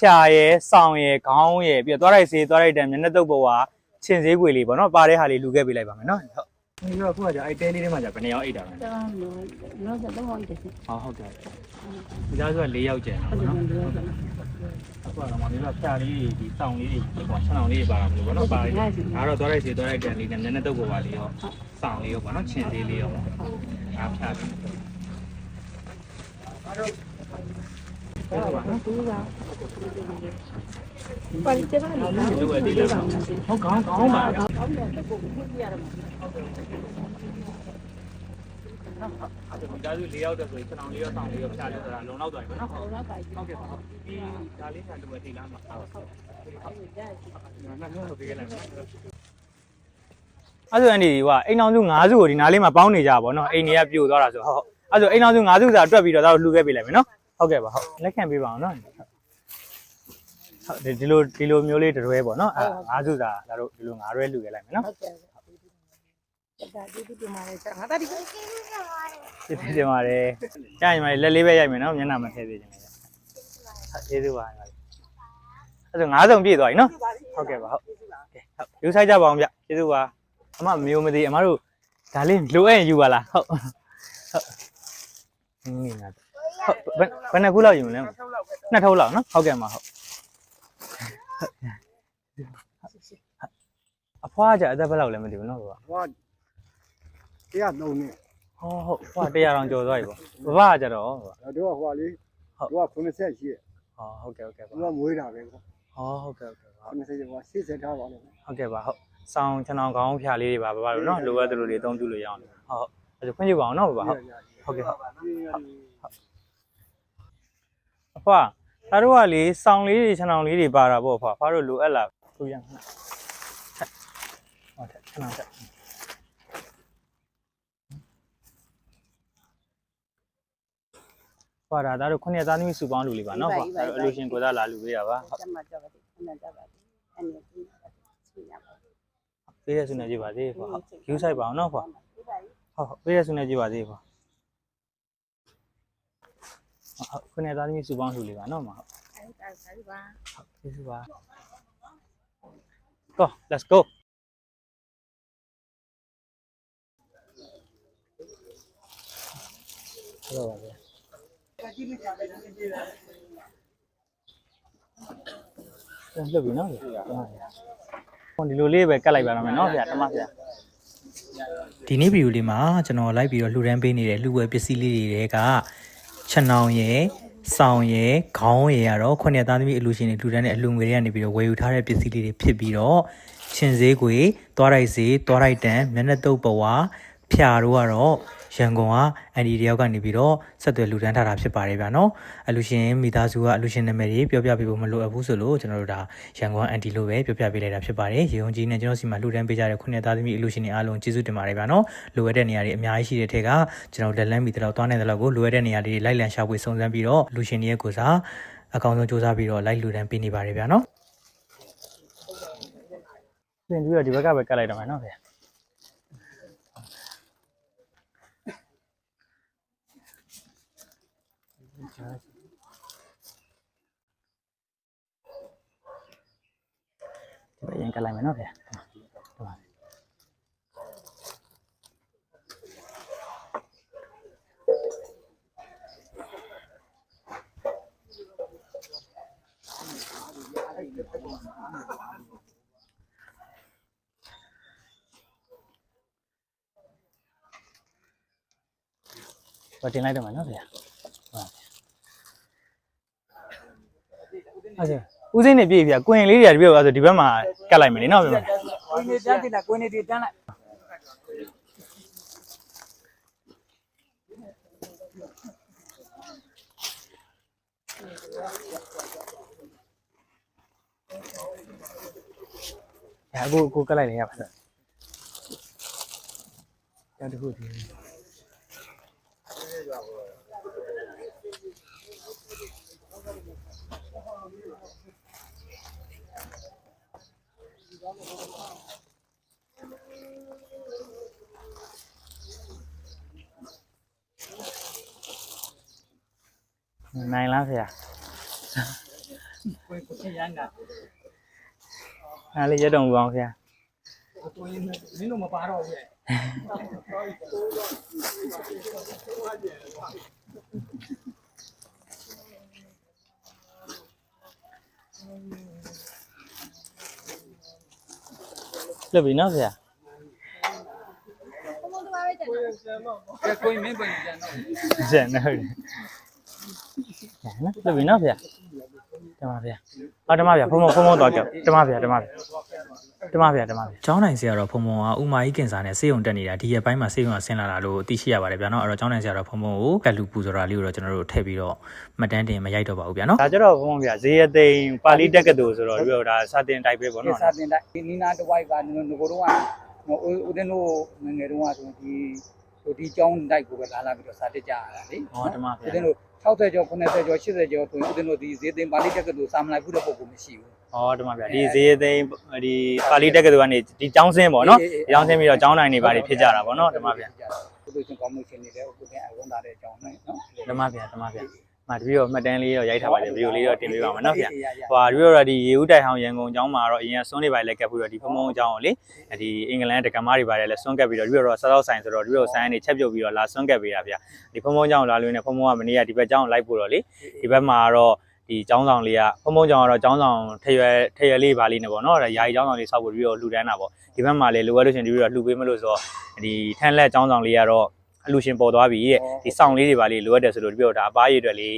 ဖြာရယ်စောင်းရယ်ခေါင်းရယ်ပြီးတော့သွားလိုက်စေးသွားလိုက်တန်မျက်နှာတုပ်ပေါ်ကခြင်စေးခွေလေးပေါ့နော်ပါတဲ့ဟာလေးလူခဲ့ပေးလိုက်ပါမယ်နော်ဟုတ်ဒီတော့ခုကကြာအဲ့တဲလေးထဲမှာကြာဘယ်နှစ်ယောက်အိတ်တာလဲတော့လောစတော့ဟောတယ်ဟုတ်ဟောဟုတ်တယ်ဒီသားစုက၄ယောက်ကျန်တာပေါ့နော်တယ်ဟုတ်တယ်အခုကတော့မင်းကဖြာလေးတွေဒီစောင်းလေးတွေဟိုဆန်းအောင်လေးတွေပါတာမလို့ပေါ့နော်ပါလေးဒါတော့သွားလိုက်စေးသွားလိုက်တန်လေးနဲ့မျက်နှာတုပ်ပေါ်ပါလေးရောစောင်းလေးရောပေါ့နော်ခြင်စေးလေးရောအားဖြာလေးဟုတ် ပါနော်သူကပါလိတဲ့ပါလားဒီလိုအတီးလာဟုတ်ကောင်းကောင်းပါဗျာကောင်းတယ်ကိုကိုပြရတယ်ဒီသားစု၄ယောက်တည်းဆိုရင်ကျွန်တော်လေးရောစောင်းလေးရောဖြာလေးဆိုတာလုံလောက်သွားပြီပေါ့နော်ဟောတော့ပါဟုတ်ကဲ့ပါဟုတ်ဒီဒါလေးကတူတီလာမှာဟုတ်ဟုတ်ဟုတ်တယ်နားလို့ပြေးလိုက်မယ်အဲ့ဆိုအနေဒီကအိမ်အောင်စု၅စုကိုဒီနားလေးမှာပေါင်းနေကြပါဘောနော်အိမ်တွေကပြိုသွားတာဆိုဟုတ်အဲ့ဆိုအိမ်အောင်စု၅စုစာတွက်ပြီးတော့ဒါကိုလှူခဲ့ပေးလိုက်မယ်နော် ဟုတ်ကဲ့ပါဟုတ်လက်ခံပေးပါအောင်နော်ဟုတ်ဒီဒီလိုဒီလိုမျိုးလေးတရွဲပေါ့နော်အဲ၅စုစာဒါတို့ဒီလို၅ရွဲလှူခဲ့လိုက်မယ်နော်ဟုတ်တယ်ဒါဒီဒီမှာလည်းငါတာဒီပြည့်ပြည့်ကြပါတယ်ကြာရင်မလက်လေးပဲရိုက်မယ်နော်မျက်နှာမထည့်သေးချင်လည်းဟုတ်ကျေးဇူးပါညီမလေးအဲ့ဆို၅စုံပြည့်သွားပြီနော်ဟုတ်ကဲ့ပါဟုတ်ကဲဟုတ်ယူဆိုင်ကြပါအောင်ဗျကျေးဇူးပါအမမျိုးမသိအမတို့ဒါလေးလိုအပ်ရင်ယူပါလားဟုတ်ဟုတ်ငင်းနေတာ ဟုတ်ဘယ်ဘယ်နှစ်ခုလောက်ယူမလဲနှစ်ထုပ်လောက်နော်ဟုတ်ကဲ့မဟုတ်အဖွားကြအသက်ဘယ်လောက်လဲမသိဘူးနော်ဗျာဟောတရားသုံးနေဟောဟုတ်ဖွားတရားတောင်ကျော်သွားပြီပေါ့ဘဘကကြတော့ဗျာဒါတို့ကဟောလေးဟုတ်တို့က90ရှိရဟောဟုတ်ကဲ့ဟုတ်ကဲ့သူပါကမွေးတာပဲကွာဟောဟုတ်ကဲ့ဟုတ်ကဲ့ပါ90ကျော်က80ထားပါလို့ဟုတ်ကဲ့ပါဟုတ်ဆောင်းကျွန်တော်ခေါင်းဖြာလေးတွေပါဘဘတို့နော်လိုအပ်သလိုတွေအသုံးပြုလို့ရအောင်ဟုတ်ဟုတ်အဲ့ဒါခွင့်ပြုပါအောင်နော်ဘဘဟုတ်ဟုတ်ကဲ့ဟုတ် အဖွာဒါတို့ကလေဆောင်းလေးတွေခြံအောင်လေးတွေပါတာပေါ့အဖွာဖားတို့လိုအပ်လားသူရခဏဟုတ်တယ်ခဏတက်ဖွာဒါဒါတို့ခုနှစ်သားသမီးစုပေါင်းလူလေးပါနော်ဖွာဒါတို့အလူရှင်ကိုယ်သားလာလူပေးတာပါဟုတ်ကျမကြောက်တယ်ခဏကြောက်ပါတယ်အဲ့ဒီကြီးဆွေးရပါပေးရဆုနေကြပါသေးဖွာဟုတ် view site ပါအောင်နော်ဖွာဟုတ်ဟုတ်ပေးရဆုနေကြပါသေးပါ ဟုတ်ခုနေသားသမီးစုပေါင်းစုလေးပါနော်မဟုတ်အဲ့ဒါဆိုင်ပါဟုတ်ကျေးဇူးပါ go let's go ဟုတ်ပါဗျာပြန်လှုပ်ပြီနော်ဗျာဟိုဒီလိုလေးပဲကတ်လိုက်ပါတော့မယ်နော်ဗျာတမဗျာဒီနေ့ဗီဒီယိုလေးမှာကျွန်တော်လိုက်ပြီးတော့လှူဒန်းပေးနေတဲ့လှူဝဲပစ္စည်းလေးတွေက ချက်နောင်ရယ်စောင်းရယ်ခေါင်းရယ်ကတော့ခုနှစ်သားသမီးအလူရှင်တွေလှူဒန်းတဲ့အလူငွေတွေကနေပြီးတော့ဝယ်ယူထားတဲ့ပစ္စည်းလေးတွေဖြစ်ပြီးတော့ချင်းစေးခွေသွားလိုက်စေးသွားလိုက်တန်မျက်နှာတုပ်ပဝါဖြာတို့ကတော့ ရန်ကုန်ကအန်ဒီတယောက်ကနေပြီးတော့ဆက်သွယ်လှူဒန်းထားတာဖြစ်ပါတယ်ဗျာနော်အလူရှင်မိသားစုကအလူရှင်နာမည်တွေပြောပြပေးဖို့မလိုအပ်ဘူးဆိုလို့ကျွန်တော်တို့ဒါရန်ကုန်အန်ဒီလို့ပဲပြောပြပေးလိုက်တာဖြစ်ပါတယ်ရေုံကြီးနဲ့ကျွန်တော်စီမှာလှူဒန်းပေးကြတဲ့ခုနှစ်သားသမီးအလူရှင်တွေအားလုံးကျေးဇူးတင်ပါတယ်ဗျာနော်လိုအပ်တဲ့နေရာတွေအများကြီးရှိတဲ့ထက်ကကျွန်တော်လက်လန်းပြီးတော့သွားနေတဲ့လောက်ကိုလိုအပ်တဲ့နေရာတွေလိုက်လံရှာဖွေစုံစမ်းပြီးတော့လူရှင်တွေရဲ့ကိုစားအကောင်းဆုံးစူးစမ်းပြီးတော့လိုက်လူတန်းပေးနေပါတယ်ဗျာနော်ပြင်ပြီးတော့ဒီဘက်ကပဲကတ်လိုက်တော့မယ်နော်ဗျာ ဒီဘက်ရင်ကတ်လိုက်မယ်နော်ဗျာဒီမှာဘာ တင်လိုက်တော့မယ်နော်ဗျာဟုတ်အဲ့ဒါဦးစင်းနေပြေးပြကွင်လေးတွေကဒီဘက်ဆိုဒီဘက်မှာကတ်လိုက်မယ်လေနော်ဗျာကိုင်းနေတန်းတင်တာကိုင်းနေတန်းလိုက်။ဒါကိုကိုကတ်လိုက်လေရပါဆက်။ဒါတခုဒီနိုင်လားဖေကိုယ်ကိုယ်ရမ်းတာအားလေးရ က်တုံကောင်းဗျာကိုယ်မင်းတို့မပါတော့ဘူး လွတ်ပြီနော်ဗျာကဲကိုယ်မင်းပြန်ပြန်တော့ကျန်တော့တယ်ညာနော်လွတ်ပြီနော်ဗျာတမဗျာအော်တမဗျာဖုံဖုံဖုံဖုံတော့ကြောက်တမဗျာတမဗျာ တမဗျာတမဗျာကျောင်းနိုင်ဆရာတော်ဖုံဖုံကဥမာကြီးကင်စာနဲ့စေယုံတက်နေတာဒီရက်ပိုင်းမှာစေယုံကဆင်းလာတာလို့သိရှိရပါတယ်ဗျာနော်အဲ့တော့ကျောင်းနိုင်ဆရာတော်ဖုံဖုံကိုကတ်လူပူဇော်တာလေးကိုတော့ကျွန်တော်တို့ထည့်ပြီးတော့မှတ်တမ်းတင်မရိုက်တော့ပါဘူးဗျာနော်ဒါကြတော့ဘုံဘုံဗျာဈေးရသိန်းပါဠိတက္ကသိုလ်ဆိုတော့ဒီတော့ဒါစာတင်တိုက်ပဲပေါ့ဒီနော်စာတင်တိုက်ဒီနီနာတဝိုက်ကငကိုတော့ကဦးတင်တို့ငငယ်တော့ဆိုဒီဟိုဒီကျောင်းတိုက်ကိုပဲလာလာပြီးတော့စာတက်ကြရတာလေဟောတမဗျာဦးတင်တို့60ကျော်90ကျော်80ကျော်ဆိုရင်ဦးတင်တို့ဒီဈေးသိမ်းပါဠိတက္ကသိုလ်စာမလိုက်ဘူးတဲ့ပုံကမရှိဘူး ဟောတမဗျာဒီဈေးရသိန်းဒီပါဠိတက္ကသိုလ်ကနေဒီကျောင်းဆင်းပေါ့နော်ဒီကျောင်းဆင်းပြီးတော့ကျောင်းနိုင်နေပါလိဖြစ်ကြတာပေါ့နော်တမဗျာကုသိုလ်ရှင်ကောင်းမှုရှင်နေတဲ့ဥပဒေအဝန်သားတဲ့အကြောင်းနဲ့နော်တမဗျာတမဗျာမတပီတော့မှတ်တမ်းလေးတော့ရိုက်ထားပါတယ်ဗီဒီယိုလေးတော့တင်ပေးပါမယ်နော်ဗျာဟွာဒီတော့ဒီရေဦးတိုင်ဟောင်းရန်ကုန်ကျောင်းမှာတော့အရင်ကစွန်းနေပါလေကပ်ပြီးတော့ဒီဖုံဖုံကျောင်းကိုလေဒီအင်္ဂလန်တက္ကမတွေပါတယ်လဲစွန်းကပ်ပြီးတော့ဒီတော့စားတော့ဆိုင်ဆိုတော့ဒီတော့ဆိုင်ကနေချက်ပြုတ်ပြီးတော့လာစွန်းကပ်ပေးတာဗျဒီဖုံဖုံကျောင်းလာလို့နေဖုံဖုံကမနေ့ကဒီဘက်ကျောင်းလိုက်ပို့တော့လေဒီဘက်မှာတော့ ဒီကျောင်းဆောင်လေးကဖုံဖုံကျောင်းကတော့ကျောင်းဆောင်ထရွယ်ထရွယ်လေးပါလေးနေပေါ့နော်ဒါယာယီကျောင်းဆောင်လေးစောက်ဖို့ပြီးတော့လှူဒန်းတာပေါ့ဒီဘက်မှာလေလိုအပ်လို့ရှင်ဒီပြီးတော့လှူပေးမလို့ဆိုတော့ဒီထန်းလက်ကျောင်းဆောင်လေးကတော့အလှူရှင်ပေါ်သွားပြီတဲ့ဒီဆောင်လေးတွေပါလေးလိုအပ်တယ်ဆိုလို့ဒီပြီးတော့ဒါအပားရည်တွေလေး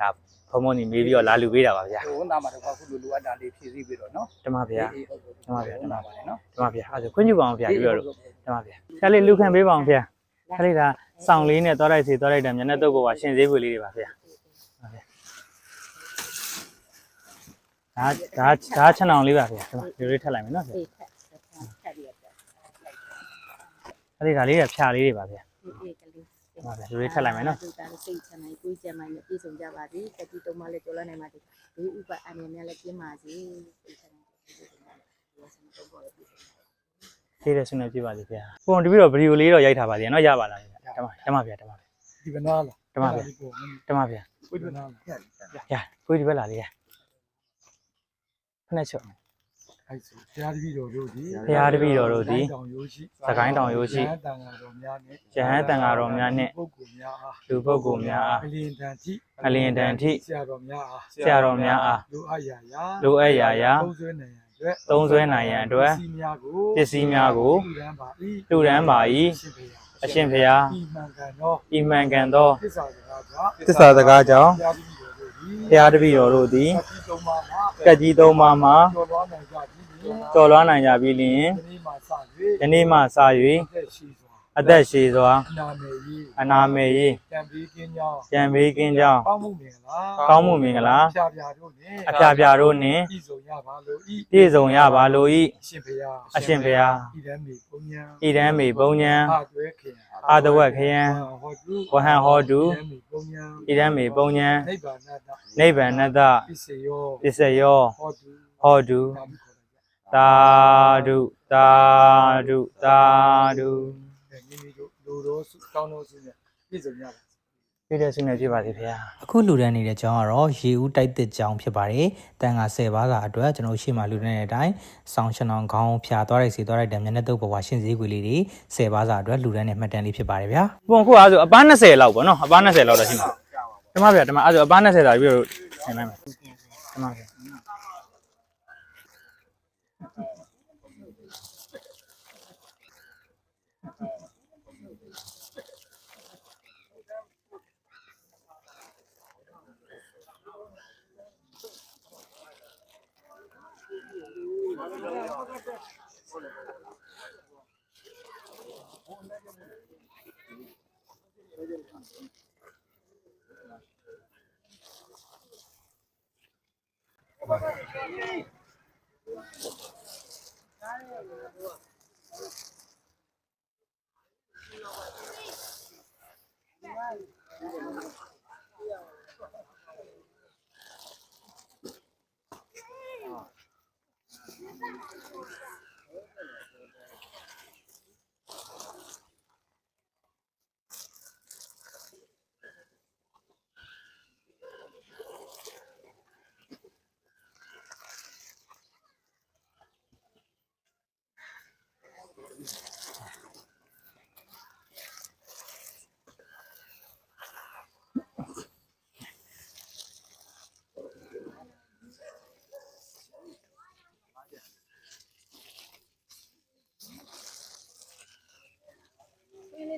ဒါဖုံဖုံနေမေးပြီးတော့လာလှူပေးတာပါဗျာဟိုဝန်သားမှာတော့ခုလိုလိုအပ်တာလေးဖြည့်ဆည်းပြီးတော့နော်တမဗျာတမဗျာတမပါလေနော်တမဗျာအဲ့ဒါခွင့်ပြုပါအောင်ဗျာပြီးတော့တမဗျာဆရာလေးလူခံပေးပါအောင်ဗျာဆရာလေးဒါစောင်းလေးနဲ့တောလိုက်စီတောလိုက်တယ်မျက်နှာတုပ်ပေါ်ပါရှင်သေးပွေလေးတွေပါဗျာ ဒါဒါဒါချန်အောင်လေးပါဗျာဒီမှာဒီလေးထပ်လိုက်မယ်နော်ဗျာအေးထက်ထက်ပြီးတော့အဲ့ဒီဒါလေးကဖြာလေးတွေပါဗျာအေးကလေးဒီမှာဗျာဒီလေးထပ်လိုက်မယ်နော်ဒီတာစိတ်ချမ်းနိုင်ကိုယ်ချမ်းနိုင်နဲ့ပြည့်စုံကြပါစေတတိတုံးမလည်းကြော်လာနိုင်ပါစေဒီဥပအမြဲများလည်းကျင်းပါစေစိတ်ချမ်းနိုင်ပြည့်စုံကြပါစေဒီစံတော့ပေါ်ပြည့်စုံသေးတယ်ဆုနေပြပါလိမ့်ဗျာပုံတပည့်တော့ဗီဒီယိုလေးတော့ရိုက်ထားပါသေးတယ်နော်ရပါလားဗျာတမတမဗျာတမဗျာဒီကနာလားတမဗျာတမဗျာကိုဒီကနာလားရကိုဒီဘက်လာလေးရ ဖနဲ့ချော့အဲ့ဆိုဘုရားတပည့်တော်တို့ဒီဘုရားတပည့်တော်တို့သည်တောင်ရိုးရှိစကိုင်းတောင်ရိုးရှိတန်ဃာတော်များနဲ့ယဟန်တန်ဃာတော်များနှင့်ပုဂ္ဂိုလ်များအားလူပုဂ္ဂိုလ်များအားအလင်းတန်တိအလင်းတန်ထိဆရာတော်များအားဆရာတော်များအားလူအပ်ရာရာလိုအပ်ရာရာသုံးဆွဲနိုင်ရန်အတွက်သုံးစွဲနိုင်ရန်အတွက်ပစ္စည်းများကိုပစ္စည်းများကိုလူရန်ပါ၏လူရန်ပါ၏အရှင်ဘုရားဤမှန်ကန်သောဤမှန်ကန်သောသစ္စာစကားကြောင့်သစ္စာစကားကြောင့် ဘုရားတပည့်တော်တို့သည်ဘုရားတပည့်တော်တို့သည်သတိသုံးပါးမှကက်ကြီးသုံးပါးမှာကျော်လွှားနိုင်ကြပြီလျှင်ကျော်လွှားနိုင်ကြပြီလျှင်ဒီနေ့မှစ၍ယနေ့မှစအသက်ရှိစွာ၍အသက်ရှည်စွာအနာမေ၏အနာမေရေးတံပြီးကင်းကြောင်းကြံပေးကင်းကြောင်းကောင်းမှုမင်္ဂလာကောင်းမှုမင်္ဂလာဖြာဖြာတို့နှင့်အပြာပြာတို့နှင့်ပြည့်စုံရပါလို့ဤပြည့်စုံရပါလို၏အရှင်ဘုရားအရှင်ဘုရားဤတမ်းမေပုံညာဣဒံမေပုံညံအာတွဲခေယ အာတဝက်ခယံဟောတုဝဟံဟောတုဤတမ်းမေပုံညာဣဒံမေပုံညံနိဗ္ဗာန်တနိဗ္ဗာန်နတ္တပစ္စယောပစ္စယောဟောတုဟောတုသာမခေါ်ကြသာဓုသာဓုသာဓုအဲမိမိတို့လူတော်စုကောင်းတော်စုနဲ့ပြည့်စုံကြပါ ပြည့်တဲ့ဆုနဲ့ပြပါစေဖေဟာအခုလူတန်းနေတဲ့ကျောင်းကတော့ရေဦးတိုက်တစ်ကျောင်းဖြစ်ပါတယ်။တန်က10ပါးစာအတွက်ကျွန်တော်တို့ရှေ့မှာလူတန်းနေတဲ့အတိုင်းဆောင်းရှင်အောင်ခေါင်းဖြာသွားလိုက်စီသွားလိုက်တယ်မျက်နှာတုပ်ဘဝရှင်းစည်းခွေလေးတွေ10ပါးစာအတွက်လူတန်းနေမှတ်တမ်းလေးဖြစ်ပါတယ်ဗျာ။ပုံခုအားဆိုအပန်း20လောက်ပေါ့နော်အပန်း20လောက်တော့ရှိမှာဓမ္မဗျာဓမ္မအားဆိုအပန်း20သာပြီးတော့ဆင်လိုက်မယ်ဓမ္ Yeah.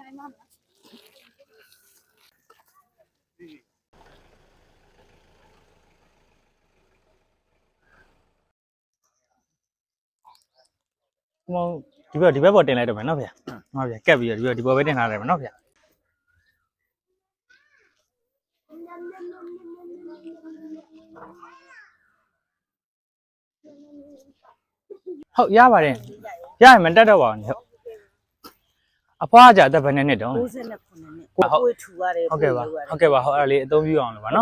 မဗျာဟိုဒီဘက်ဒီဘက်ပေါ်တင်လိုက်တော့မယ်နော်ဗျာဟုတ်ဗျာကက်ပြီးတော့ဒီဘက်ဒီပေါ်ပဲတင်ထားလိုက်မယ်နော်ဗျာဟုတ်ရပါတယ်ရရင်မတက်တော့ပါဘူးဟုတ် အဖွားကကြအသက်ဘယ်နှစ်နှစ်တုန်းလဲ69နှစ်ကိုကိုထူရတယ်ဟုတ်ကဲ့ပါဟုတ်ကဲ့ပါဟုတ်အဲ့ဒါလေးအသုံးပြုအောင်လို့ပါနော်